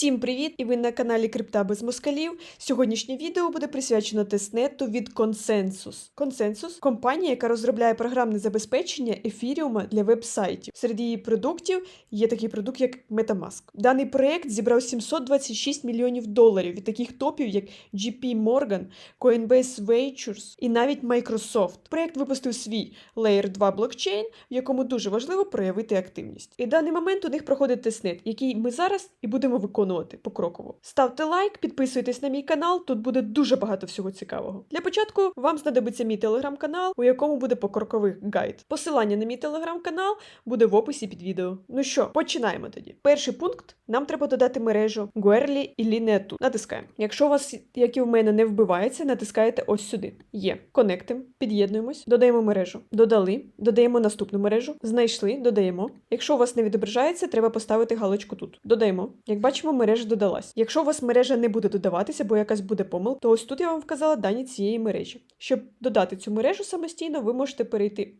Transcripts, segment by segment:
Всім привіт! І ви на каналі Крипта без москалів. Сьогоднішнє відео буде присвячено тестнету від Consensus. Consensus – компанія, яка розробляє програмне забезпечення ефіріума для веб-сайтів. Серед її продуктів є такий продукт, як MetaMask. Даний проект зібрав 726 мільйонів доларів від таких топів, як JP Morgan, Coinbase Ventures і навіть Microsoft. Проект випустив свій Layer 2 блокчейн, в якому дуже важливо проявити активність. І в даний момент у них проходить тестнет, який ми зараз і будемо виконувати покроково. Ставте лайк, підписуйтесь на мій канал, тут буде дуже багато всього цікавого. Для початку вам знадобиться мій телеграм-канал, у якому буде покроковий гайд. Посилання на мій телеграм-канал буде в описі під відео. Ну що, починаємо тоді. Перший пункт нам треба додати мережу Guerli і Linetu. Натискаємо. Якщо у вас, як і в мене, не вбивається, натискаєте ось сюди. Є. Конектим, під'єднуємось, додаємо мережу. Додали, додаємо наступну мережу. Знайшли, додаємо. Якщо у вас не відображається, треба поставити галочку тут. Додаємо. Як бачимо, мережа додалась. Якщо у вас мережа не буде додаватися, бо якась буде помилка, то ось тут я вам вказала дані цієї мережі. Щоб додати цю мережу самостійно, ви можете перейти.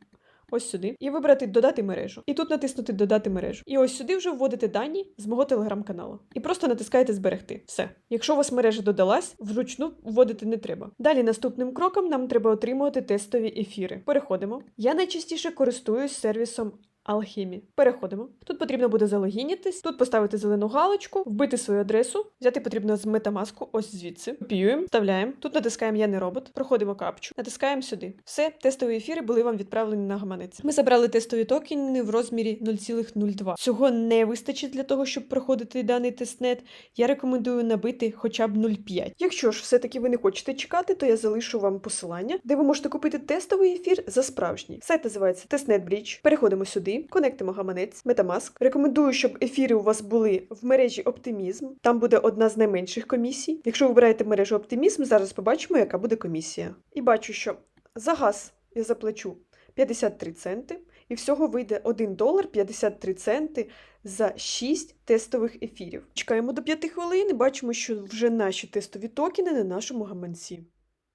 Ось сюди і вибрати додати мережу. І тут натиснути Додати мережу. І ось сюди вже вводите дані з мого телеграм-каналу. І просто натискаєте Зберегти. Все. Якщо у вас мережа додалась, вручну вводити не треба. Далі наступним кроком нам треба отримувати тестові ефіри. Переходимо. Я найчастіше користуюсь сервісом. Алхімі. Переходимо. Тут потрібно буде залогінітись, тут поставити зелену галочку, вбити свою адресу, взяти потрібно з метамаску, ось звідси. Копіюємо, вставляємо. Тут натискаємо Я не робот, проходимо капчу, натискаємо сюди. Все, тестові ефіри були вам відправлені на гаманець. Ми забрали тестові токени в розмірі 0,02. Цього не вистачить для того, щоб проходити даний тестнет. Я рекомендую набити хоча б 0,5. Якщо ж все-таки ви не хочете чекати, то я залишу вам посилання, де ви можете купити тестовий ефір за справжній. Сайт називається Testnet Bridge. Переходимо сюди, конектимо гаманець, Metamask. Рекомендую, щоб ефіри у вас були в мережі Optimism. Там буде одна з найменших комісій. Якщо ви вибираєте мережу Optimism, зараз побачимо, яка буде комісія. І бачу, що за газ я заплачу 53 центи. І всього вийде 1 долар 53 центи за 6 тестових ефірів. Чекаємо до 5 хвилин і бачимо, що вже наші тестові токени на нашому гаманці.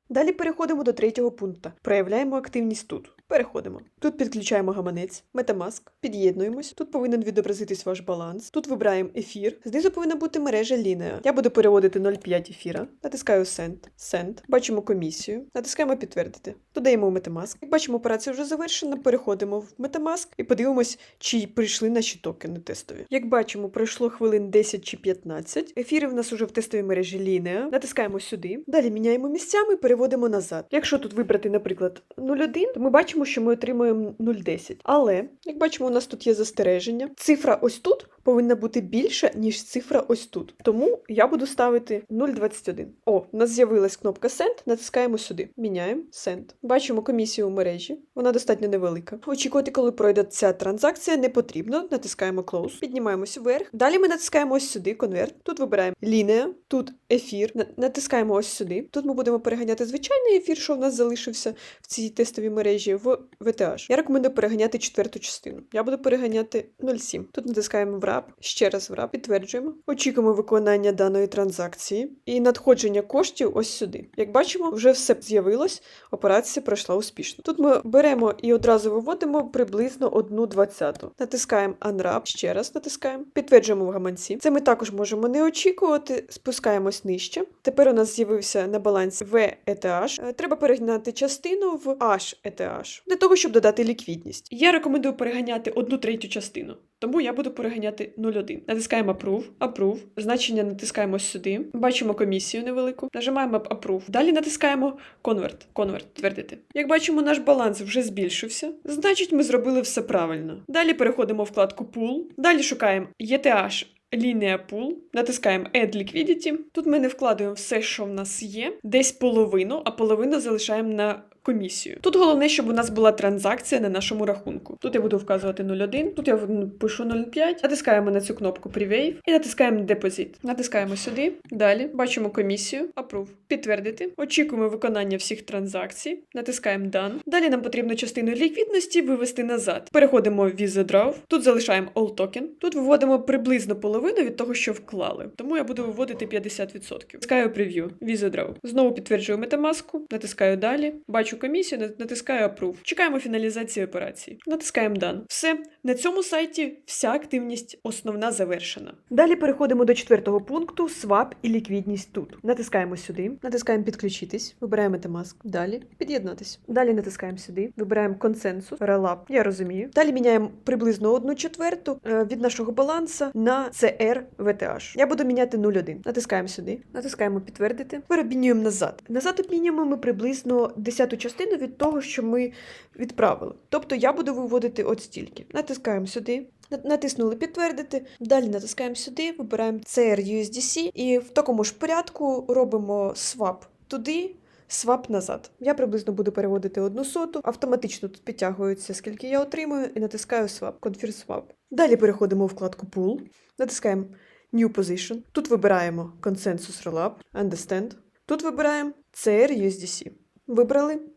Далі переходимо до третього пункту. Проявляємо активність тут. Переходимо. Тут підключаємо гаманець, Metamask, під'єднуємось. Тут повинен відобразитись ваш баланс. Тут вибираємо ефір. Знизу повинна бути мережа Linea. Я буду переводити 0,5 ефіра. Натискаю Send. Send. Бачимо комісію. Натискаємо підтвердити. Додаємо Metamask. Як бачимо, операція вже завершена. Переходимо в Metamask і подивимось, чи прийшли наші токени тестові. Як бачимо, пройшло хвилин 10 чи 15. Ефіри в нас уже в тестовій мережі Linea. Натискаємо сюди. Далі міняємо місцями, переводимо назад. Якщо тут вибрати, наприклад, 0,1, то ми бачимо, що ми отримуємо 0,10. Але, як бачимо, у нас тут є застереження. Цифра ось тут повинна бути більша, ніж цифра ось тут. Тому я буду ставити 0,21. О, у нас з'явилась кнопка Send. Натискаємо сюди. Міняємо Send. Бачимо комісію у мережі. Вона достатньо невелика. Очікувати, коли пройде ця транзакція, не потрібно. Натискаємо Close. Піднімаємося вверх. Далі ми натискаємо ось сюди конверт. Тут вибираємо лінія, тут ефір. Натискаємо ось сюди. Тут ми будемо переганяти звичайний ефір, що в нас залишився в цій тестовій мережі в VTH. Я рекомендую переганяти четверту частину. Я буду переганяти 0,7. Тут натискаємо wrap, ще раз wrap, підтверджуємо. Очікуємо виконання даної транзакції і надходження коштів ось сюди. Як бачимо, вже все з'явилось, операція пройшла успішно. Тут ми беремо і одразу виводимо приблизно 1 двадцяту. Натискаємо Unwrap, ще раз натискаємо, підтверджуємо в гаманці. Це ми також можемо не очікувати, спускаємось нижче. Тепер у нас з'явився на балансі VETH. Е, Треба перегнати частину в HETH для того, щоб додати ліквідність. Я рекомендую переганяти одну третю частину. Тому я буду переганяти 0,1. Натискаємо Approve, Approve. Значення натискаємо сюди. Бачимо комісію невелику. Нажимаємо Approve. Далі натискаємо Convert. Convert. Твердити. Як бачимо, наш баланс вже збільшився. Значить, ми зробили все правильно. Далі переходимо в вкладку Pool. Далі шукаємо ETH Лінія Pool, натискаємо Add Liquidity. Тут ми не вкладаємо все, що в нас є, десь половину, а половину залишаємо на комісію. Тут головне, щоб у нас була транзакція на нашому рахунку. Тут я буду вказувати 0,1, тут я пишу 0,5, натискаємо на цю кнопку Preview і натискаємо Deposit. Натискаємо сюди. Далі бачимо комісію, Approve. Підтвердити. Очікуємо виконання всіх транзакцій. Натискаємо Done. Далі нам потрібно частину ліквідності вивести назад. Переходимо в Visa Draw. Тут залишаємо All Token. Тут виводимо приблизно половину від того, що вклали. Тому я буду виводити 50%. Натискаю Preview. Visa Draw. Знову підтверджую метамаску, натискаю далі. Бачу бачу комісію, на- натискаю Approve. Чекаємо фіналізації операції. Натискаємо Done. Все. На цьому сайті вся активність основна завершена. Далі переходимо до четвертого пункту Swap і ліквідність тут. Натискаємо сюди, натискаємо підключитись, вибираємо Metamask. Далі під'єднатись. Далі натискаємо сюди, вибираємо консенсус, Relap. Я розумію. Далі міняємо приблизно одну четверту е, від нашого баланса на CR VTH. Я буду міняти 0,1. Натискаємо сюди, натискаємо підтвердити. Перебінюємо назад. Назад обмінюємо ми приблизно десяту частину від того, що ми відправили. Тобто я буду виводити от стільки. Натискаємо сюди. Натиснули підтвердити. Далі натискаємо сюди, вибираємо CR USDC і в такому ж порядку робимо свап туди. Свап назад. Я приблизно буду переводити одну соту. Автоматично тут підтягується, скільки я отримую, і натискаю свап, Confirm Swap. Далі переходимо у вкладку Pool, натискаємо New Position. Тут вибираємо Consensus Rollup, Understand. Тут вибираємо CR USDC. Вибрали.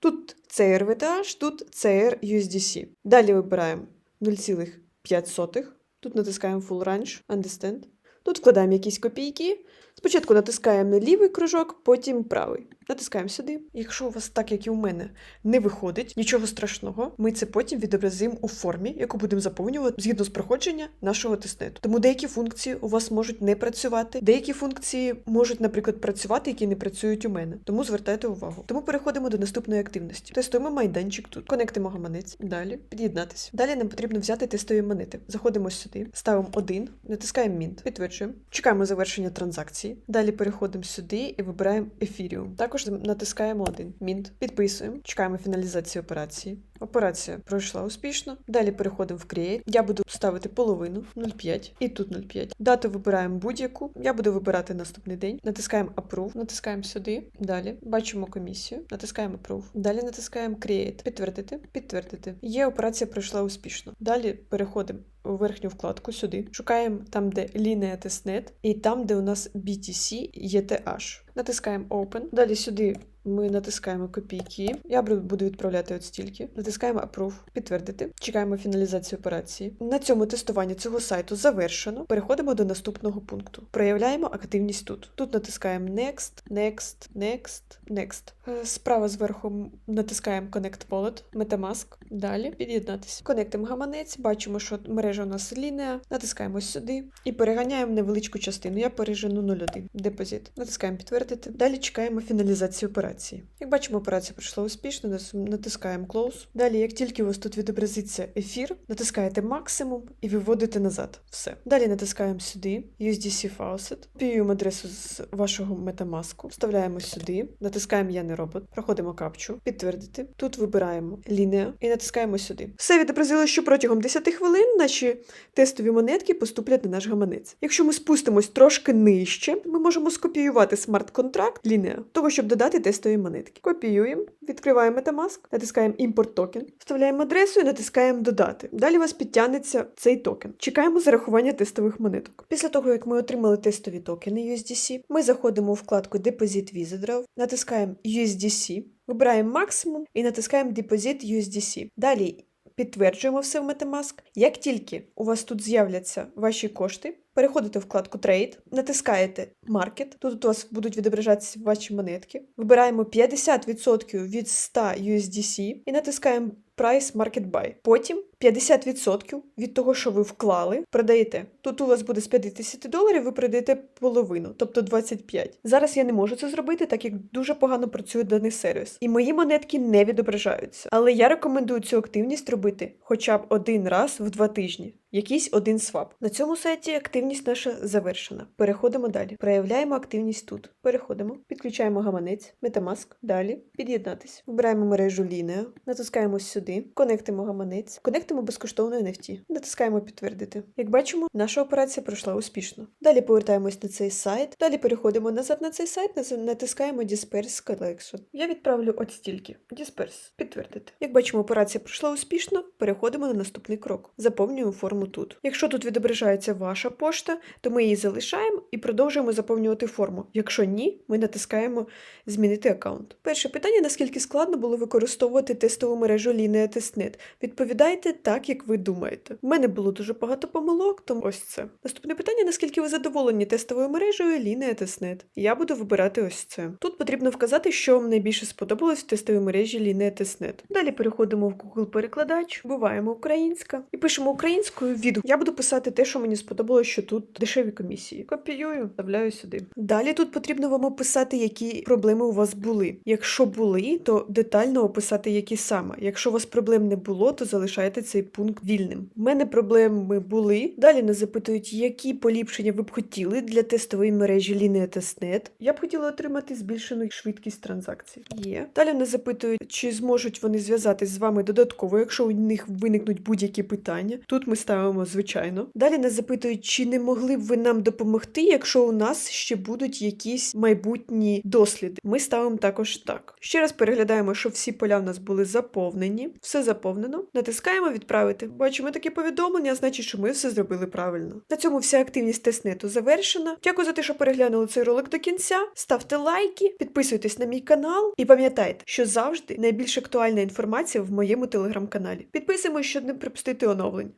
Тут CR VTH, тут CR USDC. Далі вибираємо 0,5. Тут натискаємо Full Range, Understand. Тут вкладаємо якісь копійки. Спочатку натискаємо на лівий кружок, потім правий. Натискаємо сюди. Якщо у вас, так як і у мене, не виходить, нічого страшного, ми це потім відобразимо у формі, яку будемо заповнювати згідно з проходження нашого тестнету. Тому деякі функції у вас можуть не працювати, деякі функції можуть, наприклад, працювати, які не працюють у мене. Тому звертайте увагу. Тому переходимо до наступної активності. Тестуємо майданчик тут. Конектимо гаманець. Далі під'єднатися. Далі нам потрібно взяти тестові монети. Заходимо сюди, ставимо один, натискаємо Mint, підтверджуємо. Чекаємо завершення транзакції. Далі переходимо сюди і вибираємо Ethereum. Також натискаємо один. Mint. Підписуємо. Чекаємо фіналізації операції. Операція пройшла успішно. Далі переходимо в Create. Я буду ставити половину 0,5 і тут 0,5. Дату вибираємо будь-яку. Я буду вибирати наступний день. Натискаємо Approve, натискаємо сюди. Далі бачимо комісію. Натискаємо Approve. Далі натискаємо Create. Підтвердити. Підтвердити. Є операція пройшла успішно. Далі переходимо у верхню вкладку сюди. Шукаємо там, де лінія тестнет, і там, де у нас BTC ETH. Натискаємо Open. Далі сюди ми натискаємо копійки. Я буду відправляти от стільки. Натискаємо Approve, підтвердити. Чекаємо фіналізацію операції. На цьому тестування цього сайту завершено. Переходимо до наступного пункту. Проявляємо активність тут. Тут натискаємо Next, Next, Next, Next. Е, Справа зверху натискаємо Connect Wallet, Metamask. Далі під'єднатися. Конектимо гаманець, бачимо, що мережа у нас лінія. Натискаємо сюди і переганяємо невеличку частину. Я пережену 0,1 депозит. Натискаємо підтвердити. Далі чекаємо фіналізацію операції. Як бачимо, операція пройшла успішно. Натискаємо Close. Далі, як тільки у вас тут відобразиться ефір, натискаєте максимум і виводите назад. Все. Далі натискаємо сюди USDC Faucet, копіюємо адресу з вашого Metamask, вставляємо сюди, натискаємо Я не робот, проходимо капчу, підтвердити. Тут вибираємо лінія і натискаємо сюди. Все відобразило, що протягом 10 хвилин наші тестові монетки поступлять на наш гаманець. Якщо ми спустимось трошки нижче, ми можемо скопіювати смарт-контракт лінія того, щоб додати тестові монетки. Копіюємо, відкриваємо Metamask, натискаємо імпорт токен, вставляємо адресу і натискаємо додати. Далі у вас підтягнеться цей токен. Чекаємо зарахування тестових монеток. Після того, як ми отримали тестові токени USDC, ми заходимо у вкладку Deposit Withdraw, натискаємо USDC, вибираємо максимум і натискаємо Deposit USDC. Далі підтверджуємо все в Metamask. Як тільки у вас тут з'являться ваші кошти, переходите в вкладку Trade, натискаєте Market. Тут у вас будуть відображатися ваші монетки. Вибираємо 50% від 100 USDC і натискаємо Price Market Buy. Потім 50% від того, що ви вклали, продаєте. Тут у вас буде з 50 доларів, ви продаєте половину, тобто 25. Зараз я не можу це зробити, так як дуже погано працює даний сервіс. І мої монетки не відображаються. Але я рекомендую цю активність робити хоча б один раз в два тижні. Якийсь один свап. На цьому сайті активність наша завершена. Переходимо далі. Проявляємо активність тут. Переходимо, підключаємо гаманець, Metamask. Далі під'єднатись. Вибираємо мережу лінія, натискаємо сюди, конектимо гаманець, конектимо безкоштовно NFT. Натискаємо підтвердити. Як бачимо, наша операція пройшла успішно. Далі повертаємось на цей сайт. Далі переходимо назад на цей сайт, натискаємо Disperse Collection. Я відправлю от стільки. Disperse. Підтвердити. Як бачимо, операція пройшла успішно. Переходимо на наступний крок. Заповнюємо форму ставимо тут. Якщо тут відображається ваша пошта, то ми її залишаємо і продовжуємо заповнювати форму. Якщо ні, ми натискаємо Змінити аккаунт. Перше питання: наскільки складно було використовувати тестову мережу Linea Testnet? Відповідайте так, як ви думаєте. У мене було дуже багато помилок, тому ось це. Наступне питання: наскільки ви задоволені тестовою мережею Linea Testnet? Я буду вибирати ось це. Тут потрібно вказати, що вам найбільше сподобалось в тестовій мережі Linea Testnet. Далі переходимо в Google перекладач, вбиваємо українська і пишемо українською відгук. Я буду писати те, що мені сподобалось, що тут дешеві комісії. Копіюю, вставляю сюди. Далі тут потрібно вам описати, які проблеми у вас були. Якщо були, то детально описати, які саме. Якщо у вас проблем не було, то залишайте цей пункт вільним. У мене проблеми були. Далі нас запитують, які поліпшення ви б хотіли для тестової мережі Linea Testnet. Я б хотіла отримати збільшену швидкість транзакцій. Є. Далі нас запитують, чи зможуть вони зв'язатись з вами додатково, якщо у них виникнуть будь-які питання. Тут ми ставимо звичайно. Далі нас запитують, чи не могли б ви нам допомогти, якщо у нас ще будуть якісь майбутні досліди. Ми ставимо також так. Ще раз переглядаємо, що всі поля в нас були заповнені. Все заповнено. Натискаємо відправити. Бачимо таке повідомлення, значить, що ми все зробили правильно. На цьому вся активність тестнету завершена. Дякую за те, що переглянули цей ролик до кінця. Ставте лайки, підписуйтесь на мій канал і пам'ятайте, що завжди найбільш актуальна інформація в моєму телеграм-каналі. Підписуємось, щоб не пропустити оновлень.